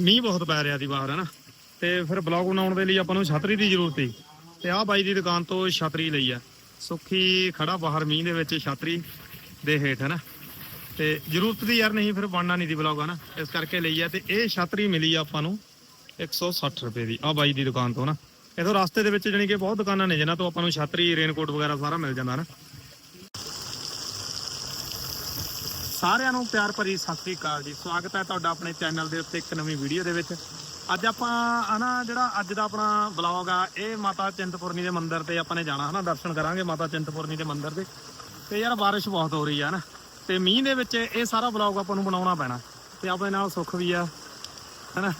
ਮੀਂਹ ਬਹੁਤ ਪੈ ਰਿਹਾ ਸੀ ਬਾਹਰ ਹਨਾ ਤੇ ਫਿਰ ਬਲੌਗ ਬਣਾਉਣ ਦੇ ਲਈ ਆਪਾਂ ਨੂੰ ਛਤਰੀ ਦੀ ਜ਼ਰੂਰਤ ਸੀ। ਤੇ ਆਹ ਬਾਈ ਦੀ ਦੁਕਾਨ ਤੋਂ ਛਤਰੀ ਲਈ ਆ। ਸੁੱਖੀ ਖੜਾ ਬਾਹਰ ਮੀਂਹ ਦੇ ਵਿੱਚ ਛਤਰੀ ਦੇ ਹੇਠ ਹਨਾ ਤੇ ਜ਼ਰੂਰਤ ਦੀ ਯਾਰ ਨਹੀਂ, ਫਿਰ ਬਣਨਾ ਨਹੀਂ ਦੀ ਬਲੌਗ ਹਨਾ ਇਸ ਕਰਕੇ ਲਈ ਆ ਤੇ ਇਹ ਛਤਰੀ ਮਿਲੀ ਆ ਆਪਾਂ ਨੂੰ 160 ਰੁਪਏ ਦੀ ਆ ਬਾਈ ਦੀ ਦੁਕਾਨ ਤੋਂ ਨਾ? ਇਥੋਂ ਰਸਤੇ ਦੇ ਵਿੱਚ ਜਾਣੀ ਕਿ ਬਹੁਤ ਦੁਕਾਨਾਂ ਨੇ ਜਿਨ੍ਹਾਂ ਤੋਂ ਆਪਾਂ ਨੂੰ ਛਤਰੀ ਰੇਨਕੋਟ ਵਗੈਰਾ ਸਾਰਾ ਮਿਲ ਜਾਂਦਾ ਨਾ? ਸਾਰਿਆਂ ਨੂੰ ਪਿਆਰ ਭਰੀ ਸਤਿ ਸ੍ਰੀ ਅਕਾਲ ਜੀ। ਸਵਾਗਤ ਹੈ ਤੁਹਾਡਾ ਆਪਣੇ ਚੈਨਲ ਦੇ ਉੱਤੇ ਇੱਕ ਨਵੀਂ ਵੀਡੀਓ ਦੇ ਵਿੱਚ। ਅੱਜ ਆਪਾਂ ਹਨਾ ਜਿਹੜਾ ਅੱਜ ਦਾ ਆਪਣਾ ਬਲੌਗ ਆ ਇਹ ਮਾਤਾ ਚਿੰਤਪੁਰਨੀ ਦੇ ਮੰਦਿਰ ਤੇ ਆਪਾਂ ਨੇ ਜਾਣਾ ਹਨਾ ਦਰਸ਼ਨ ਕਰਾਂਗੇ ਮਾਤਾ ਚਿੰਤਪੁਰਨੀ ਦੇ ਮੰਦਿਰ ਦੇ। ਤੇ ਯਾਰ ਬਾਰਿਸ਼ ਬਹੁਤ ਹੋ ਰਹੀ ਆ ਨਾ। ਤੇ ਮੀਂਹ ਦੇ ਵਿੱਚ ਇਹ ਸਾਰਾ ਬਲੌਗ ਆਪਾਂ ਨੂੰ ਬਣਾਉਣਾ ਪੈਣਾ। ਤੇ ਆਪਣੇ ਨਾਲ ਸੁੱਖ ਵੀ ਆ ਹਨਾ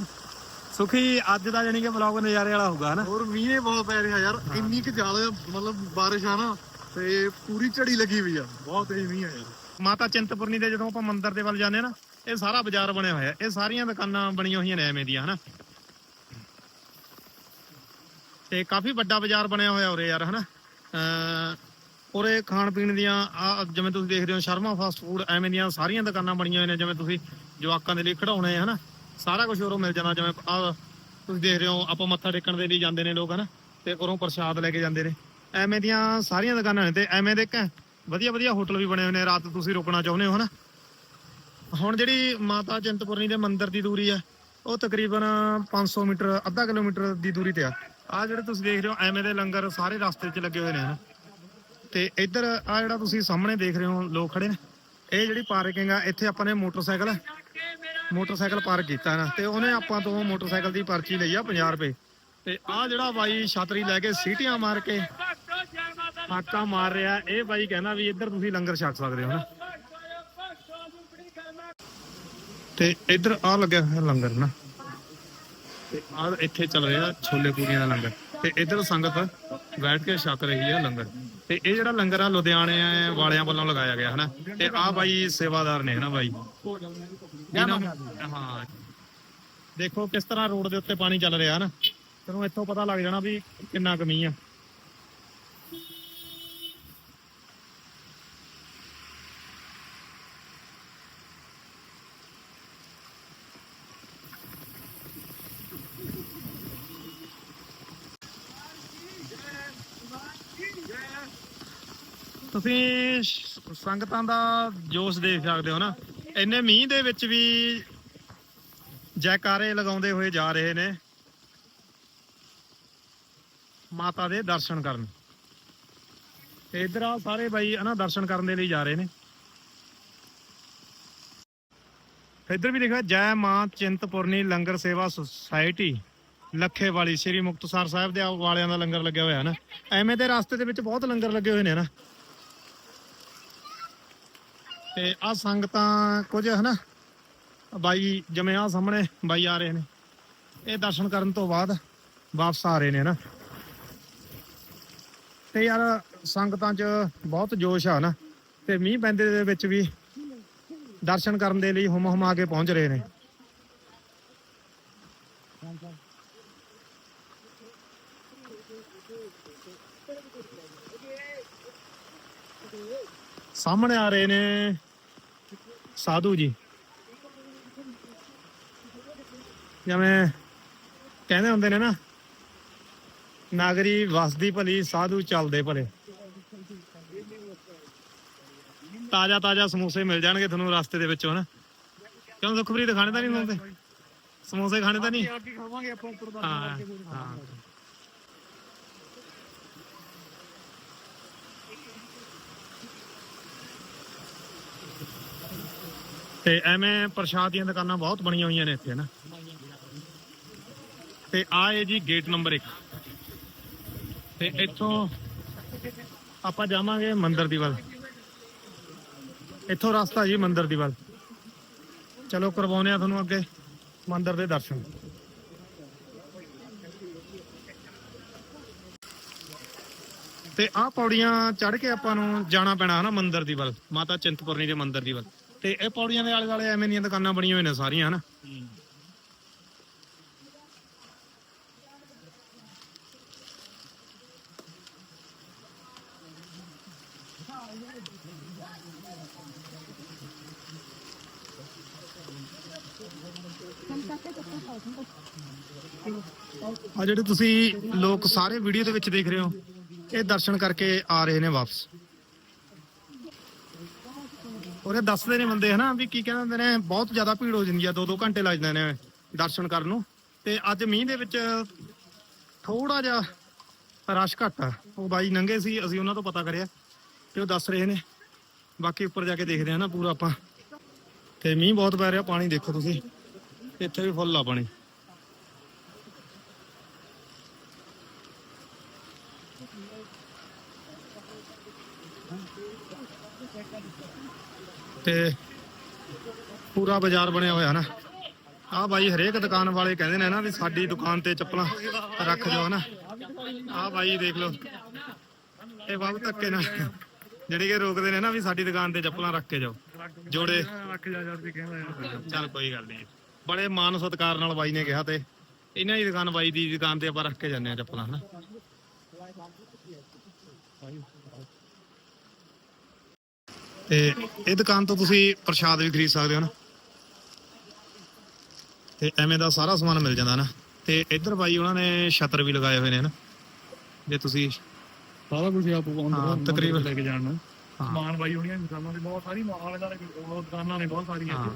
ਸੁਖੀ ਅੱਜ ਦਾ ਜਾਨੀ ਕਿ ਬਲੌਗ ਨਜ਼ਾਰੇ ਵਾਲਾ ਹੋਊਗਾ ਹਨਾ ਹੋਰ ਮੀਂਹ ਨੇ ਬਹੁਤ ਪੈ ਰਿਹਾ ਯਾਰ। ਇੰਨੀ ਕਿ ਜ਼ਿਆਦਾ ਮਤਲਬ ਬਾਰਿਸ਼ ਆ ਨਾ ਤੇ ਪੂਰੀ ਝੜੀ ਲੱਗੀ ਹੋਈ ਆ। ਬਹੁਤ ਤੇਜ਼ ਮੀਂਹ ਆ ਯਾਰ। ਮਾਤਾ ਚਿੰਤਪੁਰਨੀ ਦੇ ਜਦੋਂ ਆਪਾਂ ਮੰਦਿਰ ਦੇ ਵੱਲ ਜਾਂਦੇ ਆ ਨਾ, ਇਹ ਸਾਰਾ ਬਾਜ਼ਾਰ ਬਣਿਆ ਹੋਇਆ। ਇਹ ਸਾਰੀਆਂ ਦੁਕਾਨਾਂ ਬਣੀਆਂ ਹੋਈਆਂ ਨੇ ਐਵੇਂ ਦੀਆਂ, ਹਨਾ? ਤੇ ਕਾਫੀ ਵੱਡਾ ਬਾਜ਼ਾਰ ਬਣਿਆ ਹੋਇਆ ਉਰੇ ਯਾਰ, ਹਨਾ? ਉਰੇ ਖਾਣ ਪੀਣ ਦੀਆਂ ਜਿਵੇਂ ਤੁਸੀਂ ਦੇਖਦੇ ਹੋ, ਸ਼ਰਮਾ ਫਾਸਟ ਫੂਡ ਐਵੇਂ ਦੀਆਂ ਸਾਰੀਆਂ ਦੁਕਾਨਾਂ ਬਣੀਆਂ ਹੋਈਆਂ ਨੇ, ਜਿਵੇਂ ਤੁਸੀਂ ਜਵਾਕਾਂ ਦੇ ਲਈ ਖਿਡੌਣੇ ਹਨਾ? ਸਾਰਾ ਕੁਝ ਉਰੋਂ ਮਿਲ ਜਾਂਦਾ ਜਿਵੇਂ ਤੁਸੀਂ ਦੇਖ ਰਹੇ ਹੋ, ਆਪਾਂ ਮੱਥਾ ਟੇਕਣ ਦੇ ਲਈ ਜਾਂਦੇ ਨੇ ਲੋਕ, ਹਨਾ? ਤੇ ਉਰੋਂ ਪ੍ਰਸ਼ਾਦ ਲੈ ਕੇ ਜਾਂਦੇ ਨੇ। ਐਵੇਂ ਦੀਆਂ ਸਾਰੀਆਂ ਦੁਕਾਨਾਂ ਨੇ, ਤੇ ਐਵੇਂ ਦੇ ਕ ਵਧੀਆ ਵਧੀਆ ਹੋਟਲ ਵੀ ਬਣੇ ਹੋਏ ਨੇ, ਰਾਤ ਤੁਸੀਂ ਰੁਕਣਾ ਚਾਹੁੰਦੇ ਹੋ, ਹਨਾ? ਹੁਣ ਜਿਹੜੀ ਮਾਤਾ ਚਿੰਤਪੁਰਨੀ ਦੇ ਮੰਦਿਰ ਦੀ ਦੂਰੀ ਆ ਉਹ ਤਕਰੀਬਨ 500 ਮੀਟਰ, ਅੱਧਾ ਕਿਲੋਮੀਟਰ ਦੀ ਦੂਰੀ ਤੇ ਆ। ਆ ਜਿਹੜੇ ਤੁਸੀਂ ਦੇਖ ਰਹੇ ਹੋ, ਐਵੇਂ ਦੇ ਲੰਗਰ ਸਾਰੇ ਰਸਤੇ 'ਚ ਲੱਗੇ ਹੋਏ ਨੇ, ਹਨਾ? ਤੇ ਇੱਧਰ ਆ ਜਿਹੜਾ ਤੁਸੀਂ ਸਾਹਮਣੇ ਦੇਖ ਰਹੇ ਹੋ, ਲੋਕ ਖੜੇ ਨੇ। ਇਹ ਜਿਹੜੀ ਪਾਰਕਿੰਗ ਆ, ਇੱਥੇ ਆਪਾਂ ਨੇ ਮੋਟਰਸਾਈਕਲ ਮੋਟਰਸਾਈਕਲ ਪਾਰਕ ਕੀਤਾ ਨਾ, ਤੇ ਉਹਨੇ ਆਪਾਂ ਤੋਂ ਮੋਟਰਸਾਈਕਲ ਦੀ ਪਰਚੀ ਲਈ ਆ 50 ਰੁਪਏ। ਤੇ ਆ ਜਿਹੜਾ ਬਾਈ ਛਤਰੀ ਲੈ ਕੇ ਸੀਟੀਆਂ ਮਾਰ ਕੇ ਹਾਕਾ ਮਾਰ ਰਿਹਾ। ਇਹ ਬਾਈ ਕਹਿੰਦਾ ਵੀ ਇੱਧਰ ਤੁਸੀਂ ਲੰਗਰ ਛਕ ਸਕਦੇ ਹੋ ਨਾ ਤੇ ਇੱਧਰ ਆ ਲੱਗਿਆ ਹੋਇਆ ਲੰਗਰ ਨਾ ਤੇ ਆ ਇੱਥੇ ਚੱਲ ਰਿਹਾ ਛੋਲੇ ਪੂਰੀਆਂ ਦਾ ਲੰਗਰ। ਤੇ ਇੱਧਰ ਸੰਗਤ ਬੈਠ ਕੇ ਛਕ ਰਹੀ ਹੈ ਲੰਗਰ। ਤੇ ਇਹ ਜਿਹੜਾ ਲੰਗਰ ਆ, ਲੁਧਿਆਣੇ ਵਾਲਿਆਂ ਵੱਲੋਂ ਲਗਾਇਆ ਗਿਆ, ਹਨਾ? ਤੇ ਆ ਬਾਈ ਸੇਵਾਦਾਰ ਨੇ, ਹਨਾ ਬਾਈ? ਹਾਂ। ਦੇਖੋ ਕਿਸ ਤਰ੍ਹਾਂ ਰੋਡ ਦੇ ਉੱਤੇ ਪਾਣੀ ਚੱਲ ਰਿਹਾ, ਹਨਾ? ਤੈਨੂੰ ਇੱਥੋਂ ਪਤਾ ਲੱਗ ਜਾਣਾ ਵੀ ਕਿੰਨਾ ਕਮੀ ਆ। ਤੁਸੀਂ ਸ- ਸੰਗਤਾਂ ਦਾ ਜੋਸ਼ ਦੇਖ ਸਕਦੇ ਹੋ ਨਾ। ਇੰਨੇ ਮੀਂਹ ਦੇ ਵਿੱਚ ਵੀ ਜੈਕਾਰੇ ਲਗਾਉਂਦੇ ਹੋਏ ਜਾ ਰਹੇ ਨੇ। ਮਾਤਾ ਦੇ ਦਰਸ਼ਨ ਕਰਨ। ਤੇ ਇਧਰ ਆ ਸਾਰੇ ਬਾਈ ਹਨਾ, ਦਰਸ਼ਨ ਕਰਨ ਦੇ ਲਈ ਜਾ ਰਹੇ ਨੇ। ਇੱਧਰ ਵੀ ਦੇਖਿਆ ਜੈ ਮਾਂ ਚਿੰਤਪੁਰਨੀ ਲੰਗਰ ਸੇਵਾ ਸੁਸਾਇਟੀ ਲੱਖੇ ਵਾਲੀ ਸ੍ਰੀ ਮੁਕਤਸਰ ਸਾਹਿਬ ਦੇ ਵਾਲਿਆਂ ਦਾ ਲੰਗਰ ਲੱਗਿਆ ਹੋਇਆ ਨਾ। ਐਵੇਂ ਦੇ ਰਸਤੇ ਦੇ ਵਿੱਚ ਬਹੁਤ ਲੰਗਰ ਲੱਗੇ ਹੋਏ ਨੇ ਨਾ। ਤੇ ਆ ਸੰਗਤਾਂ ਕੁਝ ਹਨਾ, ਬਾਈ ਜਿਵੇਂ ਆ ਸਾਹਮਣੇ ਬਾਈ ਆ ਰਹੇ ਨੇ। ਇਹ ਦਰਸ਼ਨ ਕਰਨ ਤੋਂ ਬਾਅਦ ਵਾਪਸ ਆ ਰਹੇ ਨੇ ਨਾ ਤੇ ਯਾਰ ਸੰਗਤਾਂ 'ਚ ਬਹੁਤ ਜੋਸ਼ ਆ ਨਾ ਤੇ ਮੀਂਹ ਪੈਂਦੇ ਦੇ ਵਿੱਚ ਵੀ ਦਰਸ਼ਨ ਕਰਨ ਦੇ ਲਈ ਹੁਮ ਹੁਮਾ ਕੇ ਪਹੁੰਚ ਰਹੇ ਨੇ। ਸਾਹਮਣੇ ਆ ਰਹੇ ਨੇ ਸਾਧੂ ਜੀ। ਜਿਵੇਂ ਕਹਿੰਦੇ ਹੁੰਦੇ ਨੇ ਨਾ ਨਾਗਰੀ ਵਸਦੀ ਭਲੀ ਸਾਧੂ ਚੱਲਦੇ ਭਲੇ। ਤਾਜ਼ਾ ਤਾਜ਼ਾ ਸਮੋਸੇ ਮਿਲ ਜਾਣਗੇ ਤੁਹਾਨੂੰ ਰਸਤੇ ਦੇ ਵਿੱਚੋਂ ਹਨਾ? ਕਿਉਂ ਸੁਖਪ੍ਰੀਤ ਖਾਣੇ ਤਾਂ ਨਹੀਂ ਹੁੰਦੇ? ਸਮੋਸੇ ਖਾਣੇ ਤਾਂ ਨਹੀਂ? ਆ ਕੇ ਖਾਵਾਂਗੇ ਆਪਾਂ ਉੱਪਰ ਦਾ ਹਾਂ ਹਾਂ। ਤੇ ਐਵੇਂ ਪ੍ਰਸ਼ਾਦ ਦੀਆਂ ਦੁਕਾਨਾਂ ਬਹੁਤ ਬਣੀਆਂ ਹੋਈਆਂ ਨੇ ਇੱਥੇ ਨਾ? ਤੇ ਆ ਹੈ ਜੀ ਗੇਟ ਨੰਬਰ 1 ਤੇ ਇੱਥੋਂ ਆਪਾਂ ਜਾਵਾਂਗੇ ਮੰਦਿਰ ਦੀ ਵੱਲ। ਇੱਥੋਂ ਰਸਤਾ ਜੀ ਮੰਦਿਰ ਦੀ ਵੱਲ। ਚਲੋ ਕਰਵਾਉਨੇ ਆ ਤੁਹਾਨੂੰ ਅੱਗੇ ਮੰਦਿਰ ਦੇ ਦਰਸ਼ਨ। ਤੇ ਆਹ ਪੌੜੀਆਂ ਚੜ੍ਹ ਕੇ ਆਪਾਂ ਨੂੰ ਜਾਣਾ ਪੈਣਾ ਹਨਾ ਮੰਦਿਰ ਦੀ ਵੱਲ। ਮਾਤਾ ਚਿੰਤਪੁਰਨੀ ਦੇ ਮੰਦਿਰ ਦੀ ਵੱਲ। ਤੇ ਇਹ ਪੌੜੀਆਂ ਦੇ ਆਲੇ ਦੁਆਲੇ ਐਵੇਂ ਦੀਆਂ ਦੁਕਾਨਾਂ ਬਣੀਆਂ ਹੋਈਆਂ ਨੇ ਸਾਰੀਆਂ, ਹਨਾ? ਆ ਜਿਹੜੇ ਤੁਸੀਂ ਲੋਕ ਸਾਰੇ ਵੀਡੀਓ ਦੇ ਵਿੱਚ ਦੇਖ ਰਹੇ ਹੋ, ਇਹ ਦਰਸ਼ਨ ਕਰਕੇ ਆ ਰਹੇ ਨੇ ਵਾਪਸ। ਉਹਨੇ ਦੱਸਦੇ ਨੇ ਬੰਦੇ ਹਨਾ ਵੀ ਕੀ ਕਹਿੰਦੇ ਨੇ, ਬਹੁਤ ਜ਼ਿਆਦਾ ਭੀੜ ਹੋ ਜਾਂਦੀ ਆ, ਦੋ ਦੋ ਘੰਟੇ ਲੱਗ ਜਾਂਦੇ ਨੇ ਦਰਸ਼ਨ ਕਰਨ ਨੂੰ। ਤੇ ਅੱਜ ਮੀਂਹ ਦੇ ਵਿੱਚ ਥੋੜਾ ਜਿਹਾ ਰਸ਼ ਘੱਟ ਆ। ਉਹ ਬਾਈ ਨੰਗੇ ਸੀ, ਅਸੀਂ ਉਹਨਾਂ ਤੋਂ ਪਤਾ ਕਰਿਆ ਤੇ ਉਹ ਦੱਸ ਰਹੇ ਨੇ। ਬਾਕੀ ਉੱਪਰ ਜਾ ਕੇ ਦੇਖਦੇ ਆ ਨਾ ਪੂਰਾ ਆਪਾਂ। ਤੇ ਮੀਂਹ ਬਹੁਤ ਪੈ ਰਿਹਾ, ਪਾਣੀ ਦੇਖੋ ਤੁਸੀਂ। ਇੱਥੇ ਵੀ ਫੁੱਲ ਆ ਪਾਣੀ। ਤੇ ਪੂਰਾ ਬਾਜ਼ਾਰ ਬਣਿਆ ਹੋਇਆ ਨਾ। ਆ ਬਾਈ ਹਰੇਕ ਦੁਕਾਨ ਵਾਲੇ ਕਹਿੰਦੇ ਨੇ ਨਾ ਵੀ ਸਾਡੀ ਦੁਕਾਨ ਤੇ ਚੱਪਲਾਂ ਰੱਖ ਜਾਓ ਨਾ। ਆ ਬਾਈ ਦੇਖ ਲਓ। ਇਹ ਬਾਬੂ ਧੱਕੇ ਨਾਲ ਜਿਹੜੇ ਕਿ ਰੋਕਦੇ ਨੇ ਨਾ ਵੀ ਸਾਡੀ ਦੁਕਾਨ ਤੇ ਚੱਪਲਾਂ ਰੱਖ ਕੇ ਜਾਓ। ਜੋੜੇ। ਚੱਲ ਕੋਈ ਗੱਲ ਨਹੀਂ। ਬੜੇ ਮਾਨ ਸਤਿਕਾਰ ਨਾਲ ਬਾਈ ਨੇ ਕਿਹਾ ਤੇ ਇਹਨਾਂ ਦੀ ਦੁਕਾਨ ਬਾਈ ਦੀ ਦੁਕਾਨ ਤੇ ਆਪਾਂ ਰੱਖ ਕੇ ਜਾਂਦੇ ਆ ਚੱਪਲਾਂ, ਹਨਾ। ਤੇ ਇਹ ਦੁਕਾਨ ਤੋਂ ਤੁਸੀਂ ਪ੍ਰਸ਼ਾਦ ਵੀ ਖਰੀਦ ਸਕਦੇ ਹੋ ਨਾ। ਤੇ ਐਵੇਂ ਦਾ ਸਾਰਾ ਸਮਾਨ ਮਿਲ ਜਾਂਦਾ ਨਾ। ਤੇ ਇੱਧਰ ਬਾਈ ਉਹਨਾਂ ਨੇ ਛਤਰ ਵੀ ਲਗਾਏ ਹੋਏ ਨੇ ਨਾ। ਜੇ ਤੁਸੀਂ ਸਾਰਾ ਕੁਝ ਆਪ ਤਕਰੀਬਨ। ਲੈ ਕੇ ਜਾਣ। ਸਮਾਨ ਬਾਈ ਹੋਣੀਆਂ ਦੁਕਾਨਾਂ ਦੇ ਬਹੁਤ ਸਾਰੀ ਮਾਲ ਦਾ ਉਹ ਦੁਕਾਨਾਂ ਨੇ ਬਹੁਤ ਸਾਰੀਆਂ। ਹਾਂ।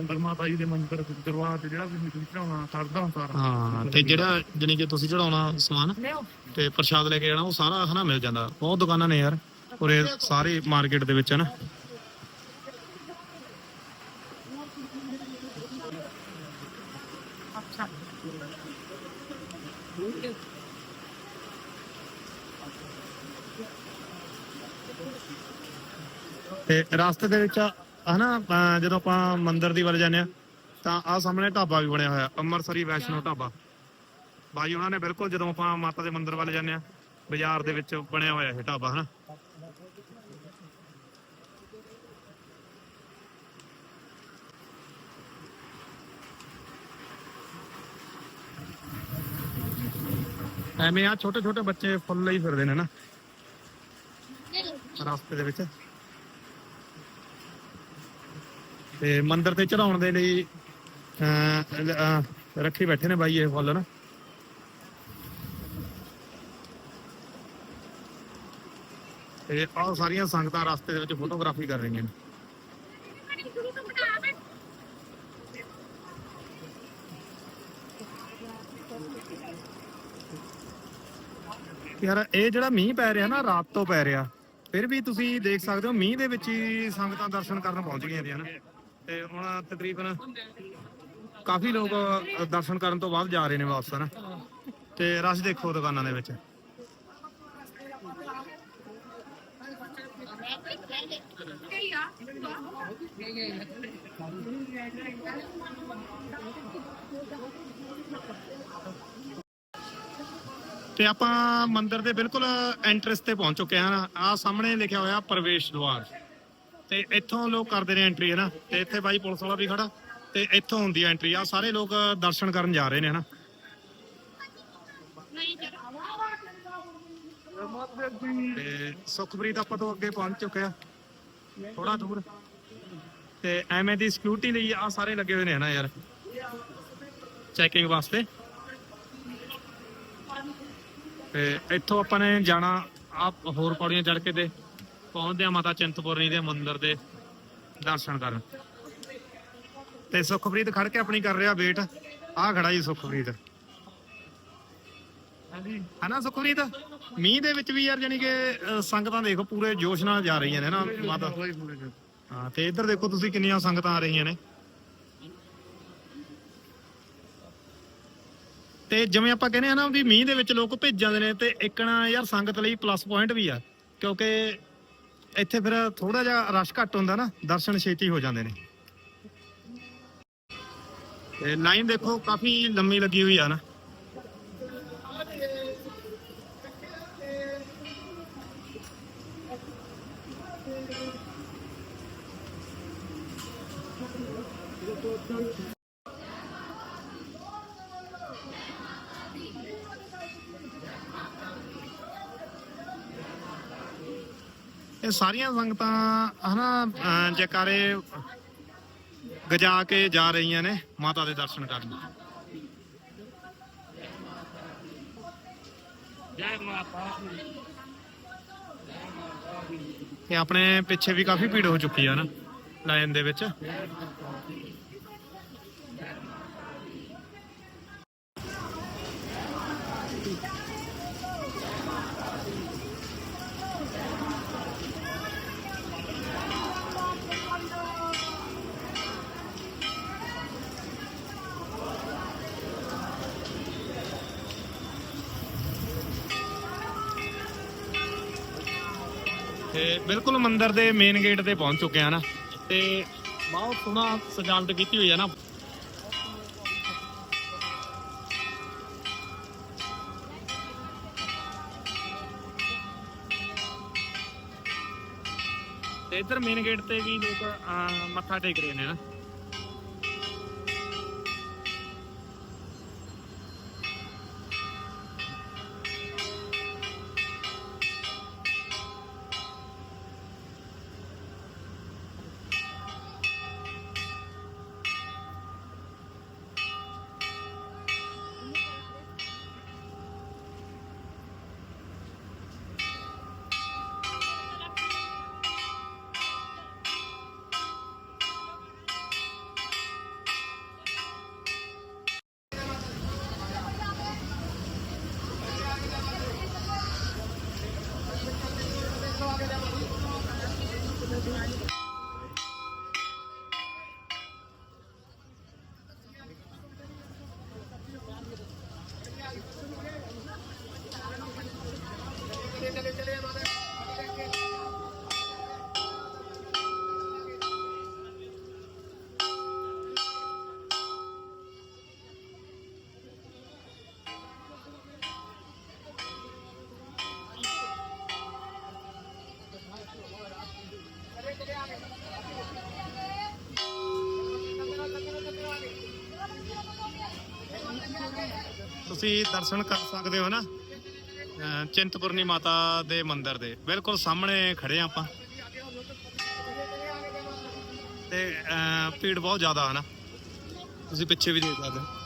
ਅੰਦਰ ਮਾਤਾ ਜੀ ਦੇ ਮੰਦਿਰ ਦਰਬਾਰ ਤੇ ਜਿਹੜਾ ਵੀ ਨਿਕਲ ਚੜਾਉਣਾ ਸਰਦਾ ਸਾਰਾ। ਹਾਂ ਤੇ ਜਿਹੜਾ ਜਾਣੀ ਕਿ ਤੁਸੀਂ ਚੜਾਉਣਾ ਸਮਾਨ ਤੇ ਪ੍ਰਸ਼ਾਦ ਲੈ ਕੇ ਜਾਣਾ ਉਹ ਸਾਰਾ ਹਨਾ ਮਿਲ ਜਾਂਦਾ। ਬਹੁਤ ਦੁਕਾਨਾਂ ਨੇ ਯਾਰ। ਉਰੇ ਸਾਰੇ ਮਾਰਕੀਟ ਦੇ ਵਿੱਚ ਹਨਾ ਤੇ ਰਸਤੇ ਦੇ ਵਿੱਚ ਹਨਾ ਅਹ ਜਦੋਂ ਆਪਾਂ ਮੰਦਿਰ ਦੀ ਵੱਲ ਜਾਂਦੇ ਆ ਤਾਂ ਆ ਸਾਹਮਣੇ ਢਾਬਾ ਵੀ ਬਣਿਆ ਹੋਇਆ, ਅੰਮ੍ਰਿਤਸਰੀ ਵੈਸ਼ਨੋ ਢਾਬਾ। ਬਾਈ, ਉਹਨਾਂ ਨੇ ਬਿਲਕੁਲ ਜਦੋਂ ਆਪਾਂ ਮਾਤਾ ਦੇ ਮੰਦਿਰ ਵੱਲ ਜਾਂਦੇ ਆ ਬਾਜ਼ਾਰ ਦੇ ਵਿੱਚ ਬਣਿਆ ਹੋਇਆ ਇਹ ਢਾਬਾ ਹਨਾ ਐਵੇਂ ਆ ਛੋਟੇ ਛੋਟੇ ਬੱਚੇ ਫੁੱਲ ਲਈ ਫਿਰਦੇ ਨੇ ਨਾ। ਰਸਤੇ ਦੇ ਵਿੱਚ। ਤੇ ਮੰਦਿਰ ਤੇ ਚੜਾਉਣ ਦੇ ਲਈ ਅਹ, ਰੱਖੀ ਬੈਠੇ ਨੇ ਬਾਈ ਇਹ ਫੁੱਲ ਨਾ। ਤੇ ਆਹ ਸਾਰੀਆਂ ਸੰਗਤਾਂ ਰਸਤੇ ਦੇ ਵਿੱਚ ਫੋਟੋਗ੍ਰਾਫੀ ਕਰ ਰਹੀਆਂ ਨੇ। ਯਾਰ ਇਹ ਜਿਹੜਾ ਮੀਂਹ ਪੈ ਰਿਹਾ ਨਾ, ਰਾਤ ਤੋਂ ਪੈ ਰਿਹਾ। ਫਿਰ ਵੀ ਤੁਸੀਂ ਦੇਖ ਸਕਦੇ ਹੋ, ਮੀਂਹ ਦੇ ਵਿੱਚ ਹੀ ਸੰਗਤਾਂ ਦਰਸ਼ਨ ਕਰਨ ਪਹੁੰਚ ਗਈਆਂ ਨੇ। ਹਨਾ ਤੇ ਹੁਣ ਤਕਰੀਬਨ ਕਾਫੀ ਲੋਕ ਦਰਸ਼ਨ ਕਰਨ ਤੋਂ ਬਾਅਦ ਜਾ ਰਹੇ ਨੇ ਵਾਪਸ, ਹਨਾ। ਤੇ ਰਸ਼ ਦੇਖੋ ਦੁਕਾਨਾਂ ਦੇ ਵਿੱਚ। ਤੇ ਆਪਾਂ ਮੰਦਿਰ ਦੇ ਬਿਲਕੁਲ ਐਂਟਰੈਂਸ ਤੇ ਪਹੁੰਚ ਚੁੱਕੇ ਹਾਂ। ਆ ਸਾਹਮਣੇ ਲਿਖਿਆ ਹੋਇਆ ਪ੍ਰਵੇਸ਼ ਦੁਆਰ। ਤੇ ਇੱਥੋਂ ਲੋਕ ਕਰਦੇ ਨੇ ਐਂਟਰੀ ਹੈ ਨਾ? ਤੇ ਇੱਥੇ ਬਾਈ ਪੁਲਿਸ ਵਾਲਾ ਵੀ ਖੜਾ, ਤੇ ਇੱਥੋਂ ਹੁੰਦੀ ਐਂਟਰੀ ਆ ਸਾਰੇ ਲੋਕ ਦਰਸ਼ਨ ਕਰਨ ਜਾ ਰਹੇ ਨੇ ਹਨਾ ਤੇ ਸੁਖਪ੍ਰੀਤ ਆਪਾਂ ਤੋਂ ਅੱਗੇ ਪਹੁੰਚ ਚੁੱਕੇ ਆ। ਥੋੜਾ ਦੂਰ। ਤੇ ਐਵੇਂ ਦੀ ਸਿਕਿਉਰਿਟੀ ਲਈ ਆ ਸਾਰੇ ਲੱਗੇ ਹੋਏ ਨੇ ਹਨਾ ਯਾਰ? ਚੈਕਿੰਗ ਵਾਸਤੇ। ਤੇ ਇੱਥੋਂ ਆਪਾਂ ਨੇ ਜਾਣਾ ਆ ਹੋਰ ਪੌੜੀਆਂ ਚੜ ਕੇ ਤੇ ਪਹੁੰਚਦੇ ਆ ਮਾਤਾ ਚਿੰਤਪੁਰਨੀ ਦੇ ਮੰਦਿਰ ਦੇ ਦਰਸ਼ਨ ਕਰਨ। ਤੇ ਸੁਖਪ੍ਰੀਤ ਖੜ ਕੇ ਆਪਣੀ ਕਰ ਰਿਹਾ ਵੇਟ। ਆ ਖੜਾ ਜੀ ਸੁਖਪ੍ਰੀਤ। ਹਾਂਜੀ। ਹਨਾ ਸੁਖਪ੍ਰੀਤ? ਮੀਂਹ ਦੇ ਵਿੱਚ ਵੀ ਯਾਰ ਜਾਨੀ ਕਿ ਅ, ਸੰਗਤਾਂ ਦੇਖੋ ਪੂਰੇ ਜੋਸ਼ ਨਾਲ ਜਾ ਰਹੀਆਂ ਨੇ ਨਾ ਮਾਤਾ। ਹਾਂ ਤੇ ਇੱਧਰ ਦੇਖੋ ਤੁਸੀਂ ਕਿੰਨੀਆਂ ਸੰਗਤਾਂ ਆ ਰਹੀਆਂ ਨੇ। ਤੇ ਜਿਵੇਂ ਆਪਾਂ ਕਹਿੰਦੇ ਆ ਨਾ ਵੀ ਮੀਂਹ ਦੇ ਵਿੱਚ ਲੋਕ ਭਿੱਜ ਜਾਂਦੇ ਨੇ ਤੇ ਇੱਕ ਨਾ ਯਾਰ ਸੰਗਤ ਲਈ ਪਲੱਸ ਪੁਆਇੰਟ ਵੀ ਆ, ਕਿਉਂਕਿ ਇੱਥੇ ਫਿਰ ਥੋੜਾ ਜਿਹਾ ਰਸ਼ ਘੱਟ ਹੁੰਦਾ ਨਾ, ਦਰਸ਼ਨ ਛੇਤੀ ਹੋ ਜਾਂਦੇ ਨੇ। ਤੇ ਲਾਈਨ ਦੇਖੋ ਕਾਫੀ ਲੰਮੀ ਲੱਗੀ ਹੋਈ ਆ ਨਾ। ਇਹ ਸਾਰੀਆਂ ਸੰਗਤਾਂ ਹਨਾ ਜੈਕਾਰੇ ਗਜਾ ਕੇ ਜਾ ਰਹੀਆਂ ਨੇ ਮਾਤਾ ਦੇ ਦਰਸ਼ਨ ਕਰਨ। ਤੇ ਆਪਣੇ ਪਿੱਛੇ ਵੀ ਕਾਫੀ ਭੀੜ ਹੋ ਚੁੱਕੀ ਆ ਨਾ ਲਾਈਨ ਦੇ ਵਿੱਚ। ਤੇ ਬਿਲਕੁਲ ਮੰਦਿਰ ਦੇ ਮੇਨ ਗੇਟ ਤੇ ਪਹੁੰਚ ਚੁੱਕੇ ਆ ਨਾ। ਤੇ ਬਹੁਤ ਸੋਹਣਾ ਸਜਾਵਟ ਕੀਤੀ ਹੋਈ ਆ ਨਾ। ਤੇ ਇੱਧਰ ਮੇਨ ਗੇਟ ਤੇ ਵੀ ਲੋਕ ਅਹ, ਮੱਥਾ ਟੇਕ ਰਹੇ ਨੇ ਨਾ। ਤੁਸੀਂ ਦਰਸ਼ਨ ਕਰ ਸਕਦੇ ਹੋ ਨਾ, ਅਹ, ਚਿੰਤਪੁਰਨੀ ਮਾਤਾ ਦੇ ਮੰਦਿਰ ਦੇ। ਬਿਲਕੁਲ ਸਾਹਮਣੇ ਖੜੇ ਆ ਆਪਾਂ। ਤੇ, ਅਹ, ਭੀੜ ਬਹੁਤ ਜ਼ਿਆਦਾ ਹੈ ਨਾ। ਤੁਸੀਂ ਪਿੱਛੇ ਵੀ ਦੇਖ ਸਕਦੇ ਹੋ।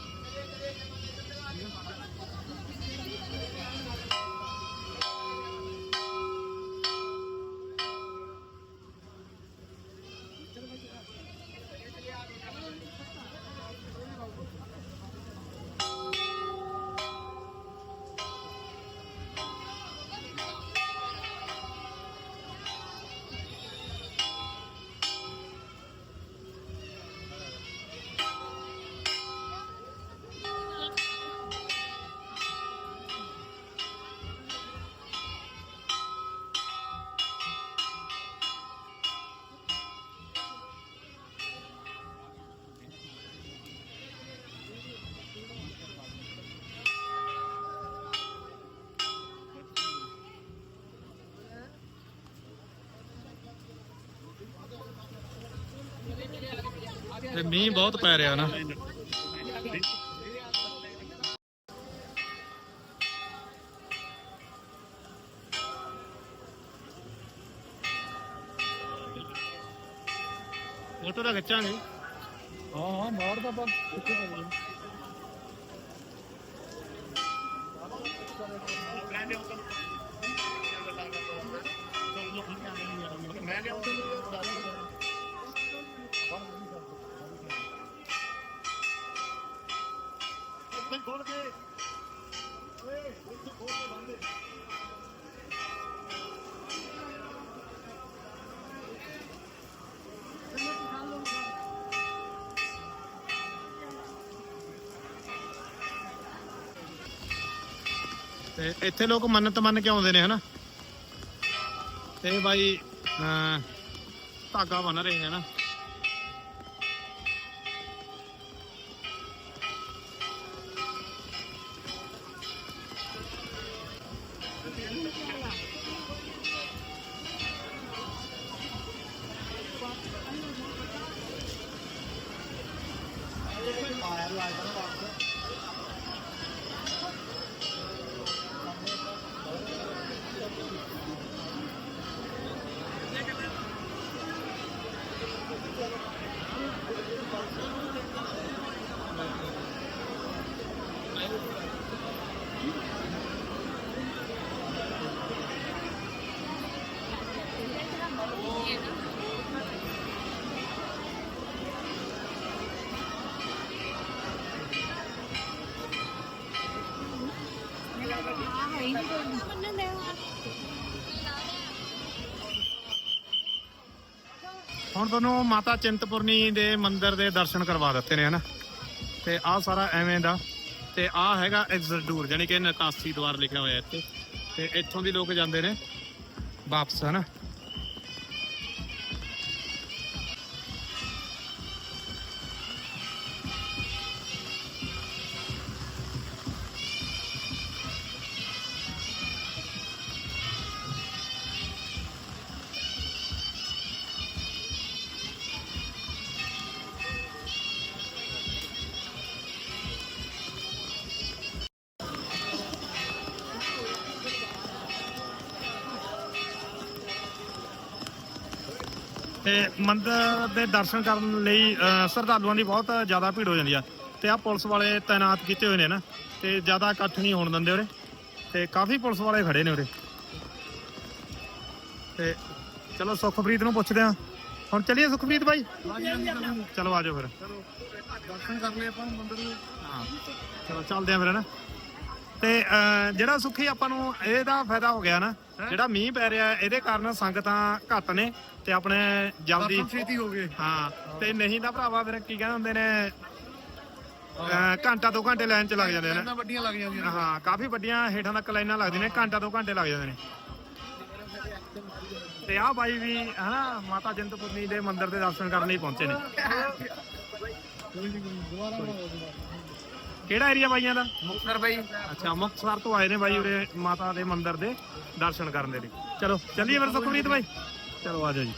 ਤੇ ਮੀਂਹ ਬਹੁਤ ਪੈ ਰਿਹਾ ਨਾ। ਫੋਟੋ ਤਾਂ ਖਿੱਚਾਂਗੇ। ਹਾਂ ਹਾਂ ਮਾਰਦਾ ਪਰ ਕਿੱਥੇ ਚੱਲ ਤੇ ਇੱਥੇ ਲੋਕ ਮੰਨਤ ਮੰਨ ਕੇ ਆਉਂਦੇ ਨੇ ਹਨਾ? ਤੇ ਬਾਈ ਅਹ, ਧਾਗਾ ਬਨ ਰਹੇ ਨੇ 你们听了。ਨਾ ਹੁਣ ਤੁਹਾਨੂੰ ਮਾਤਾ ਚਿੰਤਪੁਰਨੀ ਦੇ ਮੰਦਿਰ ਦੇ ਦਰਸ਼ਨ ਕਰਵਾ ਦਿੱਤੇ ਨੇ, ਹਨਾ? ਤੇ ਆਹ ਸਾਰਾ ਐਵੇਂ ਦਾ, ਤੇ ਆਹ ਹੈਗਾ ਐਗਜ਼ਿਟ ਟੂਰ ਜਾਨੀ ਕਿ ਨਿਕਾਸੀ ਦੁਆਰ ਲਿਖਿਆ ਹੋਇਆ ਇੱਥੇ। ਤੇ ਇੱਥੋਂ ਦੀ ਲੋਕ ਜਾਂਦੇ ਨੇ ਵਾਪਸ, ਹਨਾ? ਤੇ ਮੰਦਿਰ ਦੇ ਦਰਸ਼ਨ ਕਰਨ ਲਈ ਸ਼ਰਧਾਲੂਆਂ ਦੀ ਬਹੁਤ ਜ਼ਿਆਦਾ ਭੀੜ ਹੋ ਜਾਂਦੀ ਆ। ਤੇ ਆ ਪੁਲਿਸ ਵਾਲੇ ਤਾਇਨਾਤ ਕੀਤੇ ਹੋਏ ਨੇ ਨਾ ਤੇ ਜ਼ਿਆਦਾ ਇਕੱਠ ਨਹੀਂ ਹੋਣ ਦਿੰਦੇ ਉਰੇ। ਤੇ ਕਾਫੀ ਪੁਲਿਸ ਵਾਲੇ ਖੜੇ ਨੇ ਉਰੇ। ਤੇ ਚਲੋ ਸੁਖਪ੍ਰੀਤ ਨੂੰ ਪੁੱਛਦੇ ਆ ਹੁਣ ਚੱਲੀਏ ਸੁਖਪ੍ਰੀਤ ਬਾਈ? ਚਲੋ। ਆਜੋ ਫਿਰ। ਦਰਸ਼ਨ ਕਰ ਲਏ ਆਪਾਂ ਮੰਦਿਰ ਦੇ ਹਾਂ ਚਲੋ ਚੱਲਦੇ ਆ ਫਿਰ ਨਾ। ਤੇ ਜਿਹੜਾ ਸੁਖੀ ਆਪਾਂ ਨੂੰ ਇਹਦਾ ਫਾਇਦਾ ਹੋ ਗਿਆ ਨਾ ਜਿਹੜਾ ਮੀਂਹ ਪੈ ਰਿਹਾ ਇਹਦੇ ਕਾਰਨ ਸੰਗਤਾਂ ਘੱਟ ਨੇ ਤੇ ਆਪਣੇ ਜਲਦੀ ਛੇਤੀ ਹੋ ਗਏ। ਹਾਂ ਤੇ ਨਹੀਂ ਤਾਂ ਭਰਾਵਾ ਫਿਰ ਕੀ ਕਹਿੰਦੇ ਹੁੰਦੇ ਨੇ ਅਹ, ਘੰਟਾ ਦੋ ਘੰਟੇ ਲਾਈਨ ਚ ਲੱਗ ਜਾਂਦੇ ਨੇ। ਵੱਡੀਆਂ ਲੱਗ ਜਾਂਦੀਆਂ ਨੇ। ਹਾਂ ਕਾਫੀ ਵੱਡੀਆਂ ਹੇਠਾਂ ਤੱਕ ਲਾਈਨਾਂ ਲੱਗਦੀਆਂ ਨੇ ਘੰਟਾ ਦੋ ਘੰਟੇ ਲੱਗ ਜਾਂਦੇ ਨੇ। ਤੇ ਆਹ ਬਾਈ ਵੀ ਹਨਾ ਮਾਤਾ ਚਿੰਤਪੁਰਨੀ ਦੇ ਮੰਦਿਰ ਦੇ ਦਰਸ਼ਨ ਕਰਨ ਲਈ ਪਹੁੰਚੇ ਨੇ। ਕਿਹੜਾ ਏਰੀਆ ਬਾਈਆਂ ਦਾ? ਮੁਕਤਸਰ ਬਾਈ। ਅੱਛਾ ਮੁਕਤਸਰ ਤੋਂ ਆਏ ਨੇ ਬਾਈ ਉਰੇ ਮਾਤਾ ਦੇ ਮੰਦਿਰ ਦੇ ਦਰਸ਼ਨ ਕਰਨ ਦੇ ਲਈ। ਚਲੋ ਚੱਲੀਏ ਫਿਰ ਸੁਖਪ੍ਰੀਤ ਬਾਈ। ਚਲੋ ਆ ਜਾਓ ਜੀ।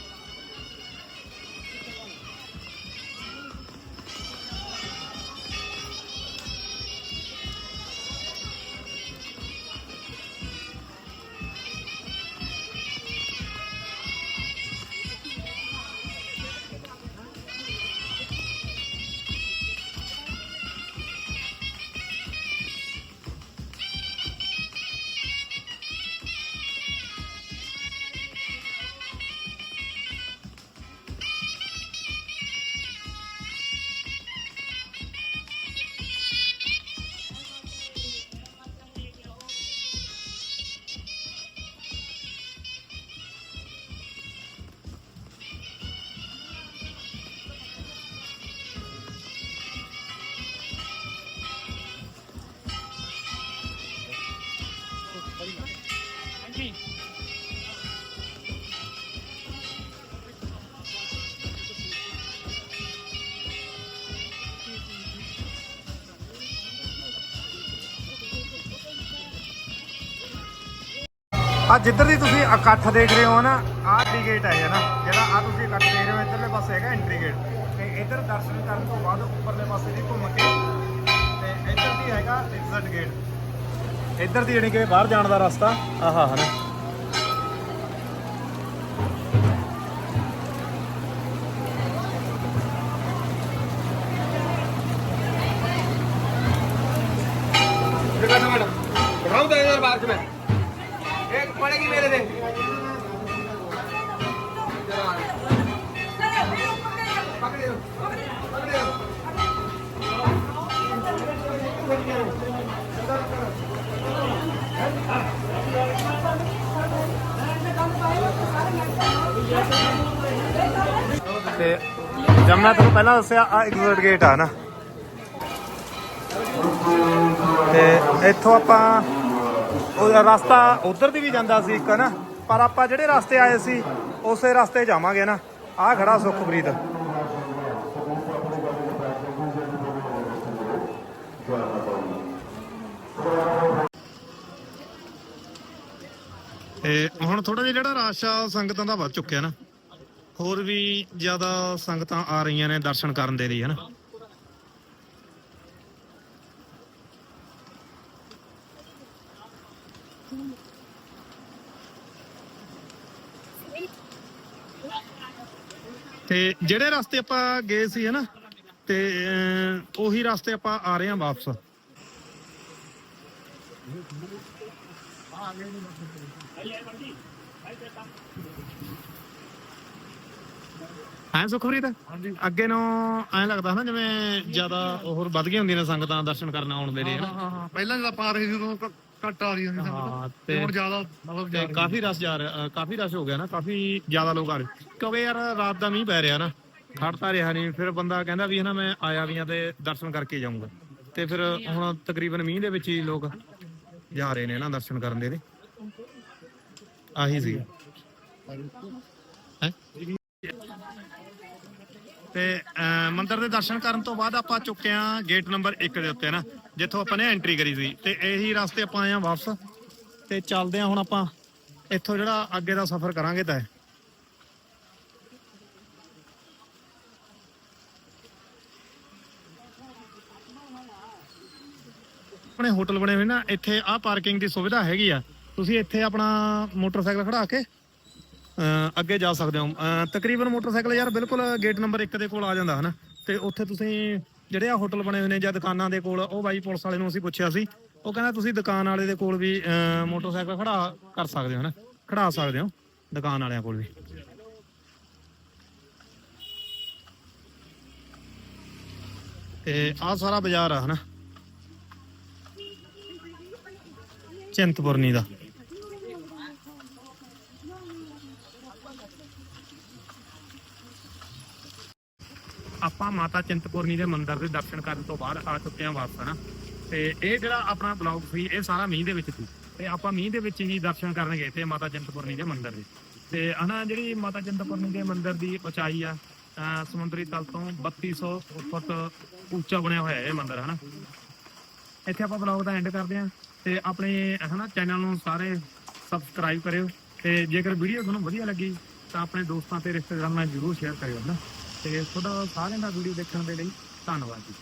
ਆ ਜਿੱਧਰ ਦੀ ਤੁਸੀਂ ਇਕੱਠ ਦੇਖ ਰਹੇ ਹੋ ਨਾ, ਆਹ ਡੀ ਗੇਟ ਹੈ ਨਾ, ਜਿਹੜਾ ਆ ਤੁਸੀਂ ਇਕੱਠ ਦੇਖ ਰਹੇ ਹੋ, ਇੱਧਰਲੇ ਪਾਸੇ ਹੈਗਾ ਐਂਟਰੀ ਗੇਟ ਤੇ ਇੱਧਰ ਦਰਸ਼ਨ ਕਰਨ ਤੋਂ ਬਾਅਦ ਉੱਪਰਲੇ ਪਾਸੇ ਦੀ ਘੁੰਮ ਕੇ ਤੇ ਇੱਧਰ ਦੀ ਹੈਗਾ ਐਗਜ਼ਿਟ ਗੇਟ ਇੱਧਰ ਦੀ ਜਿਹੜੀ ਕਿ ਬਾਹਰ ਜਾਣ ਦਾ ਰਸਤਾ ਆਹਾ ਹਨਾ बढ़ाऊं दो हजार बार में एक पड़ेगी मेरे से पकड़े हो, पकड़े ਤੇ ਜਦ ਤੁਹਾਨੂੰ ਪਹਿਲਾਂ ਦੱਸਿਆ ਆ ਐਗਜ਼ਿਟ ਗੇਟ ਆ ਨਾ। ਤੇ ਇੱਥੋਂ ਆਪਾਂ ਉਹ ਰਸਤਾ ਉਧਰ ਦੀ ਵੀ ਜਾਂਦਾ ਸੀ ਇੱਕ ਨਾ ਪਰ ਆਪਾਂ ਜਿਹੜੇ ਰਸਤੇ ਆਏ ਸੀ, ਉਸੇ ਰਸਤੇ ਜਾਵਾਂਗੇ ਨਾ। ਆ ਖੜਾ ਸੁਖਪ੍ਰੀਤ। ਤੇ ਹੁਣ ਥੋੜਾ ਜਿਹਾ ਜਿਹੜਾ ਰਸ਼ ਆ ਸੰਗਤਾਂ ਦਾ ਵੱਧ ਚੁੱਕਿਆ ਨਾ, ਹੋਰ ਵੀ ਜ਼ਿਆਦਾ ਸੰਗਤਾਂ ਆ ਰਹੀਆਂ ਨੇ ਦਰਸ਼ਨ ਕਰਨ ਦੇ ਲਈ, ਹਨਾ? ਤੇ ਜਿਹੜੇ ਰਸਤੇ ਆਪਾਂ ਗਏ ਸੀ, ਹਨਾ? ਤੇ ਉਹੀ ਰਸਤੇ ਆਪਾਂ ਆ ਰਹੇ ਹਾਂ ਵਾਪਸ। ਹਾਂ ਸੁਖਪ੍ਰੀਤ? ਹਾਂਜੀ। ਅੱਗੇ ਨੂੰ ਐਂ ਲੱਗਦਾ ਨਾ ਜਿਵੇਂ ਜ਼ਿਆਦਾ ਹੋਰ ਵੱਧ ਗਈਆਂ ਹੁੰਦੀਆਂ ਨੇ ਸੰਗਤਾਂ ਦਰਸ਼ਨ ਕਰਨ ਆਉਣ ਦੇ ਲਈ ਹਾਂ ਹਨਾ ਹਾਂ ਹਾਂ। ਪਹਿਲਾਂ ਜਦ ਆਪਾਂ ਆ ਰਹੇ ਸੀ ਉਦੋਂ ਘੱਟ ਆ ਰਹੀ ਹੈ ਹਾਂ ਤੇ ਹੁਣ ਜ਼ਿਆਦਾ ਮਤਲਬ ਜਾ ਰਹੀ। ਕਾਫੀ ਰਸ਼ ਜਾ ਰਿਹਾ ਕਾਫੀ ਰਸ਼ ਹੋ ਗਿਆ ਨਾ ਕਾਫੀ ਜ਼ਿਆਦਾ ਲੋਕ ਆ ਰਹੇ। ਕਿਉਂਕਿ ਯਾਰ ਰਾਤ ਦਾ ਮੀਂਹ ਪੈ ਰਿਹਾ ਨਾ ਖੜਤਾ ਰਿਹਾ ਨਹੀਂ। ਫਿਰ ਬੰਦਾ ਕਹਿੰਦਾ ਵੀ ਹਨਾ ਮੈਂ ਆਇਆ ਵੀ ਆ ਤੇ ਦਰਸ਼ਨ ਕਰਕੇ ਜਾਊਂਗਾ। ਤੇ ਫਿਰ ਹੁਣ ਤਕਰੀਬਨ ਮੀਂਹ ਦੇ ਵਿੱਚ ਹੀ ਲੋਕ ਜਾ ਰਹੇ ਨੇ ਨਾ ਦਰਸ਼ਨ ਕਰਨ ਦੇ। ਇਹਦੇ ਆਹੀ ਸੀ। ਹੈਂ? ਤੇ ਅ, ਮੰਦਿਰ ਦੇ ਦਰਸ਼ਨ ਕਰਨ ਤੋਂ ਬਾਅਦ ਆਪਾਂ ਚੁੱਕੇ ਆ ਗੇਟ ਨੰਬਰ 1 ਦੇ ਉੱਤੇ ਨਾ ਜਿੱਥੋਂ ਆਪਾਂ ਨੇ ਐਂਟਰੀ ਕਰੀ ਸੀ। ਤੇ ਇਹੀ ਰਸਤੇ ਆਪਾਂ ਆਏ ਵਾਪਸ। ਤੇ ਚੱਲਦੇ ਆ ਹੁਣ ਆਪਾਂ ਇੱਥੋਂ ਜਿਹੜਾ ਅੱਗੇ ਦਾ ਸਫ਼ਰ ਕਰਾਂਗੇ ਤਾਂ। ਆਪਣੇ ਹੋਟਲ ਬਣੇ ਹੋਏ ਨਾ ਇੱਥੇ ਆਹ ਪਾਰਕਿੰਗ ਦੀ ਸੁਵਿਧਾ ਹੈਗੀ ਆ। ਤੁਸੀਂ ਇੱਥੇ ਆਪਣਾ ਮੋਟਰਸਾਈਕਲ ਖੜਾ ਕੇ, ਅਹ, ਅੱਗੇ ਜਾ ਸਕਦੇ ਹੋ। ਅਹ, ਤਕਰੀਬਨ ਮੋਟਰਸਾਈਕਲ ਯਾਰ ਬਿਲਕੁਲ ਗੇਟ ਨੰਬਰ 1 ਦੇ ਕੋਲ ਆ ਜਾਂਦਾ, ਹਨਾ? ਤੇ ਉੱਥੇ ਤੁਸੀਂ ਜਿਹੜੇ ਆ ਹੋਟਲ ਬਣੇ ਹੋਏ ਨੇ ਜਾਂ ਦੁਕਾਨਾਂ ਦੇ ਕੋਲ, ਉਹ ਬਾਈ ਪੁਲਿਸ ਵਾਲੇ ਨੂੰ ਅਸੀਂ ਪੁੱਛਿਆ ਸੀ। ਉਹ ਕਹਿੰਦਾ ਤੁਸੀਂ ਦੁਕਾਨ ਵਾਲੇ ਦੇ ਕੋਲ ਵੀ, ਅਹ, ਮੋਟਰਸਾਈਕਲ ਖੜਾ ਕਰ ਸਕਦੇ ਹੋ, ਹਨਾ? ਖੜਾ ਸਕਦੇ ਹੋ, ਦੁਕਾਨ ਵਾਲਿਆਂ ਕੋਲ ਵੀ। ਤੇ ਆਹ ਸਾਰਾ ਬਾਜ਼ਾਰ ਆ, ਹਨਾ? ਚਿੰਤਪੁਰਨੀ ਦਾ ਆਪਾਂ ਮਾਤਾ ਚਿੰਤਪੁਰਨੀ ਦੇ ਮੰਦਿਰ ਦੇ ਦਰਸ਼ਨ ਕਰਨ ਤੋਂ ਬਾਅਦ ਆ ਚੁੱਕੇ ਹਾਂ ਵਾਪਸ ਨਾ ਤੇ ਇਹ ਜਿਹੜਾ ਆਪਣਾ ਬਲੌਗ ਸੀ, ਇਹ ਸਾਰਾ ਮੀਂਹ ਦੇ ਵਿੱਚ ਸੀ। ਤੇ ਆਪਾਂ ਮੀਂਹ ਦੇ ਵਿੱਚ ਹੀ ਦਰਸ਼ਨ ਕਰਨ ਗਏ ਤੇ ਮਾਤਾ ਚਿੰਤਪੁਰਨੀ ਦੇ ਮੰਦਿਰ ਦੇ। ਤੇ ਹਨਾ, ਜਿਹੜੀ ਮਾਤਾ ਚਿੰਤਪੁਰਨੀ ਦੇ ਮੰਦਿਰ ਦੀ ਉਚਾਈ ਆ ਸਮੁੰਦਰੀ ਤਲ ਤੋਂ 3200 ਫੁੱਟ ਉੱਚਾ ਬਣਿਆ ਹੋਇਆ ਇਹ ਮੰਦਿਰ, ਹਨਾ। ਇੱਥੇ ਆਪਾਂ ਬਲੌਗ ਦਾ ਐਂਡ ਕਰਦੇ ਹਾਂ ਤੇ ਆਪਣੇ, ਹਨਾ ਚੈਨਲ ਨੂੰ ਸਾਰੇ ਸਬਸਕ੍ਰਾਈਬ ਕਰਿਓ। ਤੇ ਜੇਕਰ ਵੀਡੀਓ ਤੁਹਾਨੂੰ ਵਧੀਆ ਲੱਗੀ, ਤਾਂ ਆਪਣੇ ਦੋਸਤਾਂ ਤੇ ਰਿਸ਼ਤੇਦਾਰਾਂ ਨਾਲ ਜਰੂਰ ਸ਼ੇਅਰ ਕਰਿਓ, ਹਨਾ। ਤੇ ਤੁਹਾਡਾ ਸਾਰਿਆਂ ਦਾ ਵੀਡੀਓ ਦੇਖਣ ਦੇ ਲਈ ਧੰਨਵਾਦ ਜੀ।